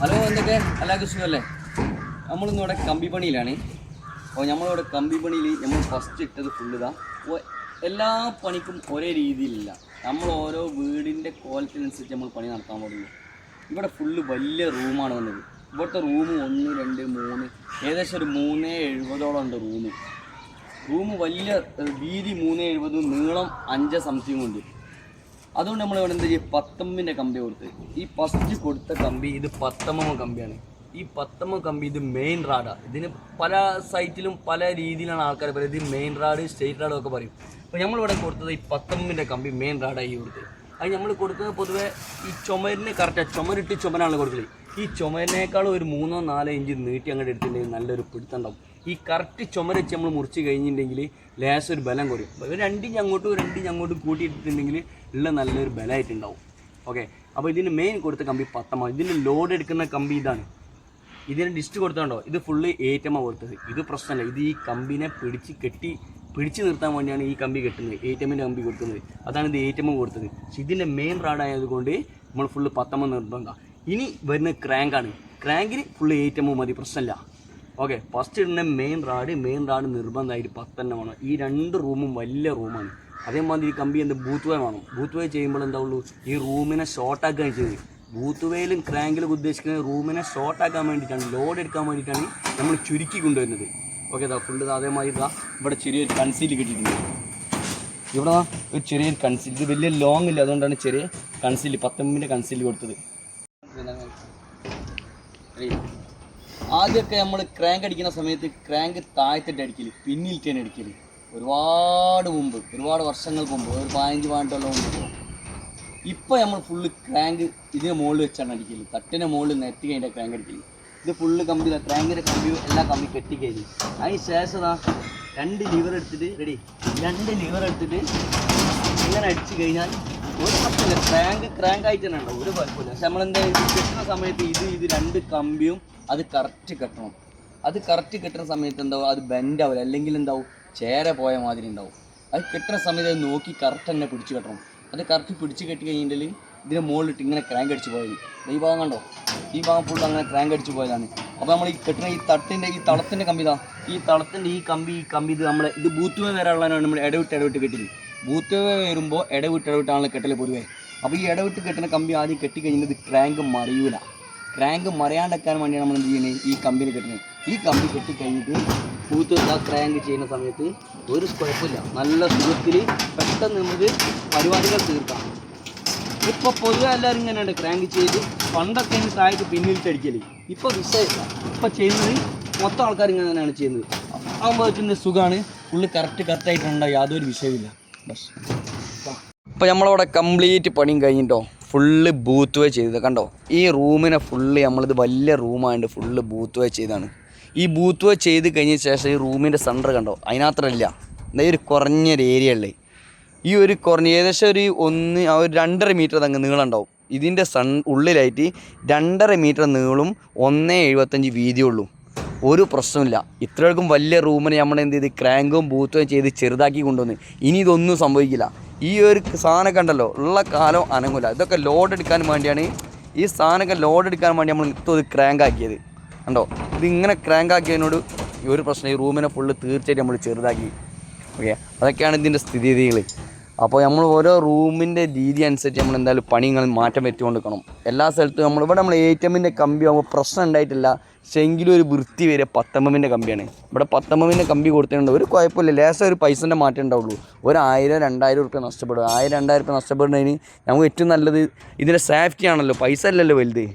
Hello എന്തൊക്കെ? എല്ലാവർക്കും സുഖമല്ലേ? നമ്മളിന്ന് ഇവിടെ കമ്പി പണിയിലാണ് അപ്പോൾ നമ്മളിവിടെ കമ്പി പണിയിൽ നമ്മൾ ഫസ്റ്റ് ഇട്ടത് ഫുള്ള് അപ്പോൾ എല്ലാ പണിക്കും ഒരേ രീതിയിലില്ല. നമ്മൾ ഓരോ വീടിന്റെ ക്വാളിറ്റിനനുസരിച്ച് നമ്മൾ പണി നടത്താൻ പാടുള്ളൂ ഇവിടെ ഫുള്ള് വലിയ റൂമാണ് വന്നത്. ഇവിടുത്തെ റൂം ഒന്ന് രണ്ട് മൂന്ന് ഏകദേശം ഒരു മൂന്ന് എഴുപതോളം ഉണ്ട് റൂം റൂം വലിയ വീതി മൂന്ന് എഴുപതും നീളം അഞ്ച് സംതിങ് ഉണ്ട്. അതുകൊണ്ട് നമ്മൾ ഇവിടെ എന്താ ചെയ്യുക പത്തമ്മിന്റെ കമ്പി കൊടുത്ത്. ഈ ഫസ്റ്റ് കൊടുത്ത കമ്പി ഇത് പത്തമ്മ കമ്പിയാണ്. ഈ പത്തമ്മ കമ്പി ഇത് മെയിൻ റാഡാണ് ഇതിന് പല സൈറ്റിലും പല രീതിയിലാണ് ആൾക്കാർ പറയുന്നത് ഇത് മെയിൻ റാഡ് സ്റ്റേറ്റ് റാഡും ഒക്കെ പറയും. അപ്പോൾ നമ്മളിവിടെ കൊടുത്തത് ഈ പത്തമ്മിന്റെ കമ്പി മെയിൻ റാഡായി കൊടുത്ത്. അത് നമ്മൾ കൊടുക്കുന്നത് പൊതുവെ ഈ ചുമരിന് കറക്റ്റാണ് ചുമരിട്ട് ചുമരാണ് കൊടുക്കൽ. ഈ ചുമരിനേക്കാളും ഒരു മൂന്നോ നാലോ ഇഞ്ച് നീട്ടി അങ്ങോട്ട് എടുത്തിട്ടുണ്ടെങ്കിൽ നല്ലൊരു പിടുത്തുണ്ടാവും ഈ കറക്റ്റ് ചുമര വെച്ച് നമ്മൾ മുറിച്ച് കഴിഞ്ഞിട്ടുണ്ടെങ്കിൽ ലേശം ഒരു ബലം കുറയും രണ്ടിഞ്ച് അങ്ങോട്ടും രണ്ടിഞ്ച് അങ്ങോട്ടും കൂട്ടിയിട്ടിട്ടുണ്ടെങ്കിൽ ഉള്ള നല്ലൊരു ബലമായിട്ടുണ്ടാവും. ഓക്കെ അപ്പോൾ ഇതിന് മെയിൻ കൊടുത്ത കമ്പി പത്തമ്മ ഇതിന് ലോഡ് എടുക്കുന്ന കമ്പി ഇതാണ്. ഇതിന് ഡിസ്റ്റ് കൊടുത്തോണ്ടോ? ഇത് ഫുള്ള് ഏറ്റമ്മ കൊടുത്തത്. ഇത് പ്രശ്നമല്ല ഇത് ഈ കമ്പിനെ പിടിച്ച് കെട്ടി പിടിച്ചു നിർത്താൻ വേണ്ടിയാണ് ഈ കമ്പി കെട്ടുന്നത്. ഏറ്റമ്മിന്റെ കമ്പി കൊടുക്കുന്നത്. അതാണ് ഇത് ഏറ്റമ്മ കൊടുത്തത്. പക്ഷെ ഇതിന്റെ മെയിൻ റാഡായതുകൊണ്ട് നമ്മൾ ഫുള്ള് പത്തമ്മ നിർബന്ധം. ഇനി വരുന്ന ക്രാങ്കാണ് ക്രാങ്കിന് ഫുള്ള് ഏറ്റമ്മ മതി. പ്രശ്നമില്ല ഓക്കെ ഫസ്റ്റ് ഇടുന്ന മെയിൻ റാഡ് മെയിൻ റാഡ് നിർബന്ധമായിട്ട് പത്തെണ്ണം വേണം. ഈ രണ്ട് റൂമും വലിയ റൂമാണ് അതേമാതിരി കമ്പി എന്ത് ബൂത്ത് വേ വേണം. ബൂത്ത് വേ ചെയ്യുമ്പോൾ എന്താ ഉള്ളൂ? ഈ റൂമിനെ ഷോർട്ടാക്കുകയാണ് ചെയ്ത് ബൂത്ത് വേയിലും ക്രാങ്കിലും ഉദ്ദേശിക്കുന്നത് റൂമിനെ ഷോർട്ടാക്കാൻ വേണ്ടിയിട്ടാണ് ലോഡ് എടുക്കാൻ വേണ്ടിയിട്ടാണ് നമ്മൾ ചുരുക്കി കൊണ്ടുവരുന്നത്. ഓക്കെ ഇതാ ഫുള്ള് അതേമാതിരി ഇതാ ഇവിടെ ചെറിയൊരു കൺസീൽ കിട്ടിയിട്ടുണ്ട്. ഇവിടെ ഒരു ചെറിയൊരു കൺസീൽ ഇത് വലിയ ലോങ് ഇല്ല അതുകൊണ്ടാണ് ചെറിയ കൺസീൽ പത്തൊമ്പതിന്റെ കൺസീൽ കൊടുത്തത്. ആദ്യമൊക്കെ നമ്മൾ ക്രാങ്ക് അടിക്കുന്ന സമയത്ത് ക്രാങ്ക് താഴ്ത്തിട്ട് അടിക്കൽ പിന്നിലിട്ടാണ് അടിക്കൽ. ഒരുപാട് മുമ്പ് ഒരുപാട് വർഷങ്ങൾക്ക് മുമ്പ് ഒരു പതിനഞ്ച് പതിനെട്ടോളം മുമ്പ്. ഇപ്പോൾ നമ്മൾ ഫുള്ള് ക്രാങ്ക് ഇതിന് മുകളിൽ വെച്ചാണ് അടിക്കൽ. തട്ടിന്റെ മുകളിൽ നെറ്റി കഴിഞ്ഞാൽ ക്രാങ്ക് അടിക്കൽ. ഇത് ഫുള്ള് കമ്പി ക്രാങ്കിന്റെ കമ്പി എല്ലാ കമ്പി കെട്ടിക്കഴിഞ്ഞ്. അതിന് ശേഷം രണ്ട് ലിവർ എടുത്തിട്ട് റെഡി രണ്ട് ലിവർ എടുത്തിട്ട് ഇങ്ങനെ അടിച്ചു കഴിഞ്ഞാൽ ഒരു പ്രശ്നമില്ല. ക്രാങ്ക് ക്രാങ്ക് ആയിട്ട് തന്നെ ഉണ്ടാവും. ഒരു കുഴപ്പമില്ല. പക്ഷെ നമ്മളെന്താ കെട്ടുന്ന സമയത്ത് ഇത് ഇത് രണ്ട് കമ്പിയും അത് കറക്റ്റ് കെട്ടണം. അത് കറക്റ്റ് കെട്ടുന്ന സമയത്ത് എന്താവും? അത് ബെൻഡ് ആവില്ല അല്ലെങ്കിൽ എന്താവും? ചേര പോയ മാതിരി ഉണ്ടാവും. അത് കെട്ടുന്ന സമയത്ത് അത് നോക്കി കറക്റ്റ് തന്നെ പിടിച്ച് കെട്ടണം. അത് കറക്റ്റ് പിടിച്ച് കെട്ടി കഴിഞ്ഞിട്ടുണ്ടെങ്കിൽ ഇതിന് മുകളിലിട്ട് ഇങ്ങനെ ക്രാങ്ക് അടിച്ച് പോയത് ഈ ഭാഗം കണ്ടോ? ഈ ഭാഗം ഫുൾ അങ്ങനെ ക്രാങ്ക് അടിച്ച് പോയതാണ്. അപ്പോൾ നമ്മൾ ഈ കെട്ടുന്ന ഈ തട്ടിന്റെ ഈ തളത്തിന്റെ കമ്പി ഇതാ. ഈ തളത്തിന്റെ ഈ കമ്പി ഈ കമ്പി ഇത് നമ്മൾ ഇത് ബൂത്ത് വേ വരാനുള്ളതാണ് നമ്മൾ ഇടവിട്ട് ഇടവിട്ട് കെട്ടിൽ ബൂത്ത് വേ വരുമ്പോൾ ഇടവിട്ട് ഇടവിട്ടാണല്ലോ കെട്ടൽ പൊതുവേ. അപ്പോൾ ഈ ഇടവിട്ട് കെട്ടുന്ന കമ്പി ആദ്യം കെട്ടി കഴിഞ്ഞിട്ട് ഇത് ക്രാങ്ക് മറിയൂല. ക്രാങ്ക് മറിയാണ്ടെക്കാൻ വേണ്ടിയാണ് നമ്മൾ എന്ത് ചെയ്യുന്നത് ഈ കമ്പിന് കെട്ടുന്നത് ഈ കമ്പി കെട്ടി കഴിഞ്ഞിട്ട് ആ ക്രാങ്ക് ചെയ്യുന്ന സമയത്ത് ഒരു കുഴപ്പമില്ല. നല്ല സുഖത്തിൽ പെട്ടെന്ന് നമുക്ക് പരിപാടികൾ തീർക്കാം. ഇപ്പോൾ പൊതുവെ എല്ലാവരും ഇങ്ങനെയുണ്ട്. ക്രാങ്ക് ചെയ്ത് പണ്ടൊക്കെ ഇനി പിന്നിൽ പിന്നിലിട്ടടിക്കൽ ഇപ്പോൾ വിഷയമില്ല. ഇപ്പോൾ ചെയ്യുന്നത് മൊത്തം ആൾക്കാർ ഇങ്ങനെ തന്നെയാണ് ചെയ്യുന്നത്. ആകുമ്പോൾ സുഖമാണ് ഫുള്ള് കറക്റ്റ് കറക്റ്റായിട്ടുണ്ടോ യാതൊരു വിഷയമില്ല ബസ് ഇപ്പോൾ നമ്മളവിടെ കംപ്ലീറ്റ് പണിയും കഴിഞ്ഞിട്ടോ? ഫുള്ള് ബൂത്ത് വേ ചെയ്തത്. കണ്ടോ? ഈ റൂമിനെ ഫുള്ള് നമ്മളിത് വലിയ റൂമായതുകൊണ്ട് ഫുള്ള് ബൂത്ത് വേ ചെയ്താണ് ഈ ബൂത്ത് വേ ചെയ്ത് കഴിഞ്ഞ ശേഷം ഈ റൂമിന്റെ സെന്റർ കണ്ടോ? അതിനകത്തല്ല എന്താ ഒരു കുറഞ്ഞൊരു ഏരിയ ഉള്ളത് ഈ ഒരു കുറഞ്ഞ ഏകദേശം ഒരു ഒന്ന് ആ ഒരു രണ്ടര മീറ്റർ തങ്ങ് നീളം ഉണ്ടാവും. ഇതിന്റെ സൺ ഉള്ളിലായിട്ട് രണ്ടര മീറ്റർ നീളും ഒന്നേ എഴുപത്തഞ്ച് വീതിയുള്ളൂ ഒരു പ്രശ്നമില്ല ഇത്രയ്ക്കും വലിയ റൂമിനെ നമ്മൾ എന്ത് ചെയ്ത്? ക്രാങ്കും ബൂത്തും ചെയ്ത് ചെറുതാക്കി കൊണ്ടുവന്ന്. ഇനി ഇതൊന്നും സംഭവിക്കില്ല. ഈ ഒരു സാധനമൊക്കെ ഉണ്ടല്ലോ ഉള്ള കാലം അനങ്ങൂല. ഇതൊക്കെ ലോഡ് എടുക്കാൻ വേണ്ടിയാണ് ഈ സാധനമൊക്കെ ലോഡ് എടുക്കാൻ വേണ്ടി നമ്മൾ ഇത് ക്രാങ്ക് ആക്കിയത്. കണ്ടോ? ഇതിങ്ങനെ ക്രാങ്ക് ആക്കിയതിനോട് ഒരു പ്രശ്നം ഈ റൂമിനെ ഫുള്ള് തീർച്ചയായിട്ടും നമ്മൾ ചെറുതാക്കി. ഓക്കെ അതൊക്കെയാണ് ഇതിന്റെ സ്ഥിതിഗതികൾ. അപ്പോൾ നമ്മൾ ഓരോ റൂമിന്റെ രീതി അനുസരിച്ച് നമ്മൾ എന്തായാലും പണികൾ മാറ്റം വരുത്തിക്കൊണ്ട് നിൽക്കണം എല്ലാ സ്ഥലത്തും നമ്മൾ ഇവിടെ നമ്മൾ എ ടി എമ്മിന്റെ കമ്പി ആകുമ്പോൾ പ്രശ്നം ഉണ്ടായിട്ടില്ല. പക്ഷേ എങ്കിലും ഒരു വൃത്തി വരെ പത്തമ്മമിന്റെ കമ്പിയാണ്. ഇവിടെ പത്തമ്മമിന്റെ കമ്പി കൊടുത്തിട്ടുണ്ട്. ഒരു കുഴപ്പമില്ല. ലേശം ഒരു പൈസന്റെ മാറ്റം ഉണ്ടാവുള്ളൂ. ഒരു ആയിരം രണ്ടായിരം റുപ്യ നഷ്ടപ്പെടും. ആയിരം രണ്ടായിരം റുപ്യ നഷ്ടപ്പെടുന്നതിന് നമുക്ക് ഏറ്റവും നല്ലത് ഇതിന്റെ സേഫ്റ്റി ആണല്ലോ. പൈസ അല്ലല്ലോ വലുത്.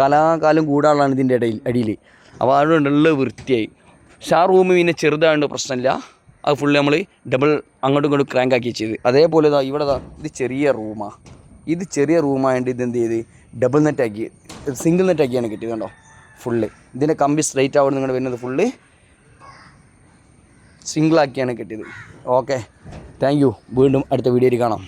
കലാകാലം കൂടാനുള്ളതാണ് ഇതിന്റെ ഇടയിൽ അടിയിൽ. അപ്പോൾ അതുകൊണ്ടുള്ള വൃത്തിയായി. പക്ഷേ ആ റൂം പിന്നെ ചെറുതായതുകൊണ്ട് പ്രശ്നമില്ല. അത് ഫുള്ള് നമ്മൾ ഡബിൾ അങ്ങോട്ടും ഇങ്ങോട്ടും ക്രാങ്ക് ആക്കി ചെയ്ത് അതേപോലെ ഇതാ ഇവിടെ ഇത് ചെറിയ റൂമാ ഇത് ചെറിയ റൂമായതുകൊണ്ട് ഇത് എന്ത് ചെയ്ത്? ഡബിൾ നെറ്റ് ആക്കി. സിംഗിൾ നെറ്റ് ആക്കിയാണ് കിട്ടിയത് കണ്ടോ? ഫുള്ള് ഇതിന്റെ കമ്പി സ്ട്രൈറ്റ് ആവുന്ന നിങ്ങൾ വരുന്നത് ഫുള്ള് സിംഗിൾ ആക്കിയാണ് കിട്ടിയത്. ഓക്കെ താങ്ക് യു വീണ്ടും അടുത്ത വീഡിയോയിൽ കാണാം.